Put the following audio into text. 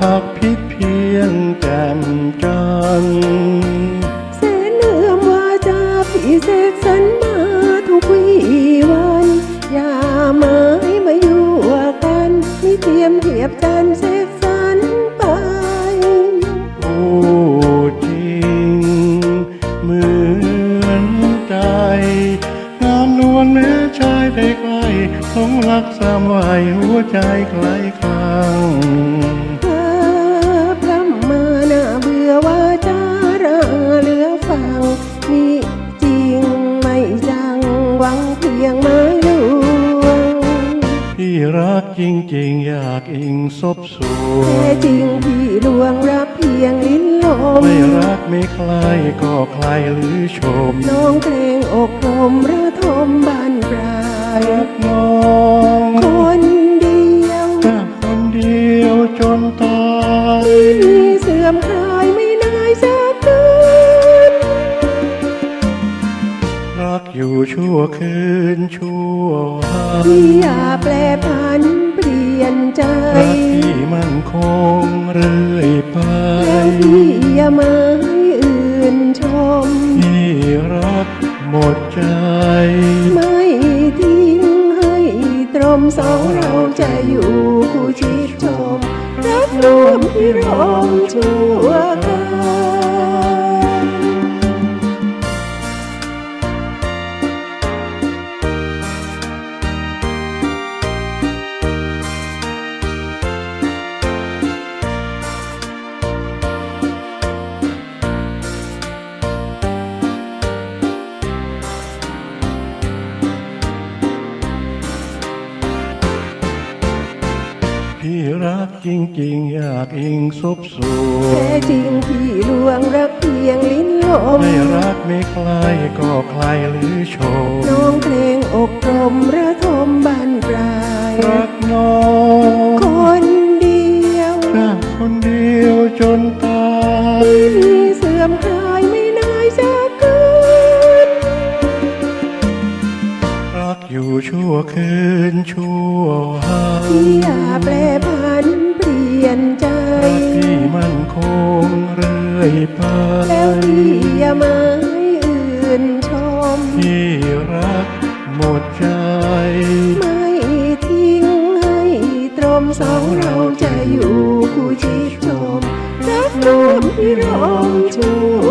พักพิเพียงแก่นจันแสนเอื้อมวาจาพี่แสกสรรมาทุกวีวัน อย่าหมายมาอยู่กันไม่เทียมเทียบจันแสกสรรไปโอ้จริงเหมือนใจงามนวลแม้ชายได้ใกล้หองรักสามวัยหัวใจใกล้คลาง พี่รักจริง ๆ อยากอิงซบสวแท้งจริงพี่ลวงรักเพียงลิ้นลมไม่รักไม่ใครก็ใครหรือชม น้องเกรงอกลมระทมบานปลายรักน้องคนเดียวแค่คนเดียวจนตายไม่มีเสื่อมคลา อยู่ชั่วคืนชั่ววันพี่อย่าแปลพันเปลี่ยนใจรักพี่มันคงเรื่อยไปแล้วพี่อย่ามาให้อื่นชมพี่รักหมดใจ ไม่ทิ้งให้ตรมสองเราจะอยู่คู่ชิดชมรักรวมที่รอมชั่ พี่รักจริงๆ อยากอิงซบสวแท้งจริงพี่ลวงรักเพียงลิ้นลมไม่รักไม่ใครก็ใครหรือชมน้องเกรงอกกลมระทมบานปลายรักน้องคนเดียวแค่คนเดียวจนตายไม่มีเสื่อมคลา ชั่วคืนชั่ววันพี่อย่าแปลพันเปลี่ยนใจรักพี่มันคงเรื่อยไปแล้วพี่อย่ามาให้อื่นชมพี่รักหมดใจ ไม่ทิ้งให้ตรมสองเราจะอยู่คู่ชิดชมรักรวมที่รอมชั่ว